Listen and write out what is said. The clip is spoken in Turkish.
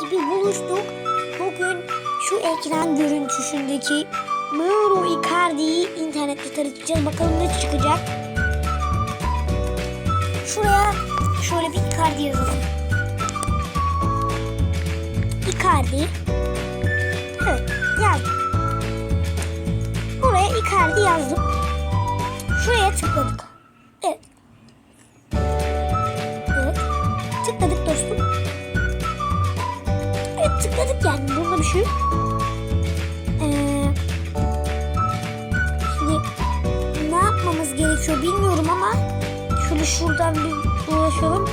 gibi buluştuk. Bugün şu ekran görüntüsündeki Mauro Icardi'yi internette tanıtacağız. Bakalım ne çıkacak. Şuraya şöyle bir Icardi yazalım. Icardi. Evet yazdım. Buraya Icardi yazdım. Şuraya tıkladık. Yani. Bunda bir şey yok. Ee, şimdi ne yapmamız gerekiyor bilmiyorum ama şöyle şuradan bir dolaşalım.